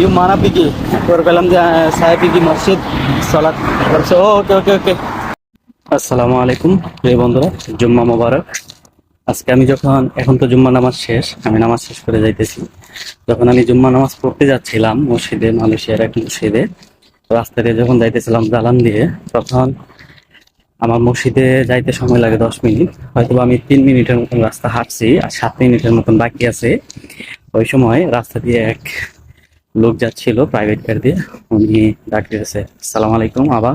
You মানা পিকি। করে পেলাম যে সাহেব পিকি মসজিদ, সালাত। করছে ওকে ওকে ওকে। আসসালামু আলাইকুম, প্রিয় বন্ধুরা, জুম্মা মোবারক। আজকে আমি যখন, এখন তো জুম্মা নামাজ শেষ, আমি নামাজ শেষ করে যাইতেছি। যখন আমি জুম্মা নামাজ পড়তে যাচ্ছিলাম, মসজিদে, মালয়েশিয়ার এক মসজিদে, রাস্তা দিয়ে যখন যাইতেছিলাম জালান দিয়ে, তখন আমার মসজিদে যাইতে সময় লাগে দশ মিনিট। হয়তো আমি তিন মিনিটের মতন রাস্তা হাঁটছি, আর সাত মিনিটের মতন বাকি আছে। ওই সময় রাস্তা দিয়ে এক লোক যাচ্ছিল প্রাইভেট কার দিয়ে। উনি ডাক দিয়েছে সালাম আলাইকুম আবার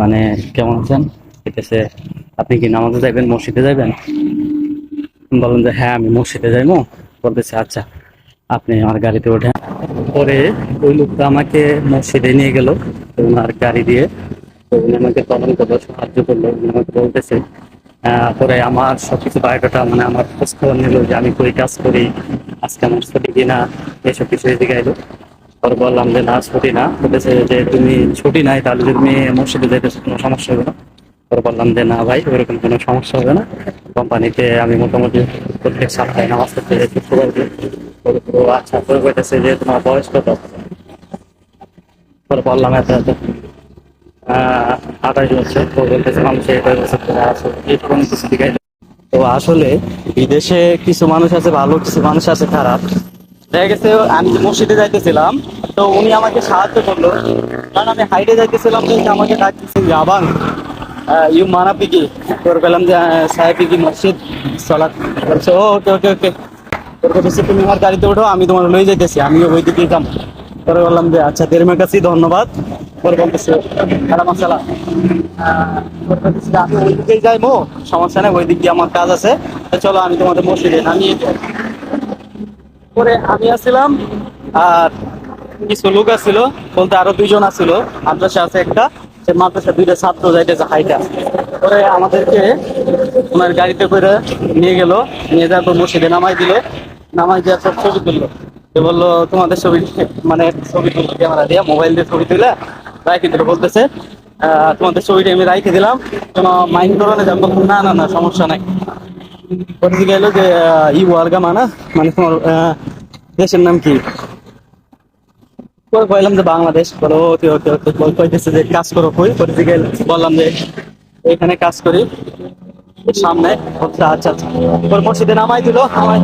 মানে কেমন আছেন? এতেছে আপনি কি নামাজে যাইবেন, মসজিদে যাইবেন? আমি বললাম যে হ্যাঁ আমি মসজিদে যাইবো বলতেছে আচ্ছা আপনি আমার গাড়িতে ওঠেন। পরে ওই লোকটা আমাকে মসজিদে নিয়ে গেল, ওনার গাড়ি দিয়ে। তো উনি আমাকে তখন কত সাহায্য করল, উনি আমাকে বলতেছে পরে আমার সবকিছু বায়োডাটা মানে আমার খোঁজ খবর নিল যে আমি কই কাজ করি, আজকে আমার ছুটি কিনা। এসব কিছু এদিকে এলো পরে বললাম যে, না, ছুটি না। বলেছে যে, তুমি ছুটি নাই, তাহলে তুমি মসজিদে যেতে কোনো সমস্যা হবে না। পরে বললাম যে, না ভাই, ওরকম কোনো সমস্যা হবে না। কোম্পানিতে আমি মোটামুটি প্রত্যেক সপ্তাহে নামাজ পড়তে যাই শুক্রবার তো আচ্ছা পরে বলতেছে যে, তোমার বয়স কত? পরে বললাম, এত এত। আঠাশ বছর। তো বলতেছে মানুষ এটাই বছর আসো এরকম কিছু দিকে তো আসলে বিদেশে কিছু মানুষ আছে, ভালো কিছু মানুষ আছে, খারাপ। দেখা গেছে আমি যে মসজিদে যাইতেছিলাম তো উনি আমাকে সাহায্য করল। কারণ আমি হাইটে যাইতেছিলাম উনি আমাকে ডাকতেছে যাবান ইউ মানা পিকি? তোর পেলাম যে আহ, সাহেব পিকি মসজিদ সালাত বলছে ও ওকে ওকে ওকে। তোর বলতেছে তুমি আমার গাড়িতে ওঠো আমি তোমার লয়ে যাইতেছি আমি ওই দিকে যাম। পরে বললাম যে আচ্ছা দেড় কাছে ধন্যবাদ। পরে বলতেছে পরে বলতেছে যে আমি ওই দিকেই যাইবো সমস্যা নেই ওই দিক দিয়ে আমার কাজ আছে। চলো আমি তোমাদের মসজিদে নামিয়ে পরে আমি আসছিলাম, আর কিছু লোক আসছিল, বলতে আরও দুইজন আসছিল, মাদ্রাসা আছে একটা, সে মাদ্রাসা দুইটা ছাত্র যাইতেছে হাইটা। পরে আমাদেরকে ওনার গাড়িতে করে নিয়ে গেল, নিয়ে যাওয়ার পর মসজিদে নামাই দিল, নামাই দেওয়ার পর ছবি তুললো। সে বলল, তোমাদের ছবি মানে ছবি তুললো ক্যামেরা দিয়ে, মোবাইল দিয়ে ছবি তুলে রাখি দিল, বলতেছে তোমাদের ছবিটা আমি রাইখে দিলাম, কোনো মাইন্ড করো না না না, সমস্যা নাই। পরে গেল যে ই ওয়ার্গা মানা মানে তোমার দেশের নাম কি? পরে বললাম যে বাংলাদেশ, বলো, ওকে ওকে ওকে, বল, কইতেছে যে কাজ করো কই? পরে গেল, বললাম যে এখানে কাজ করি, সামনে আচ্ছা আচ্ছা পরে মসজিদে নামাই দিল, নামাই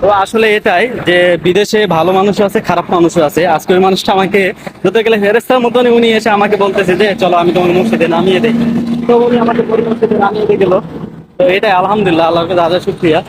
তো আসলে এটাই যে, বিদেশে ভালো মানুষ আছে, খারাপ মানুষও আছে। আজকে ওই মানুষটা আমাকে ধরতে গেলে ফেরেস্তার মতন উনি এসে আমাকে বলতেছে যে, চলো আমি তোমার মসজিদে নামিয়ে দেই। তো উনি আমাকে মসজিদে নামিয়ে দিয়ে গেল। তো এটাই আলহামদুলিল্লাহ আল্লাহকে দাদা শুক্রিয়া।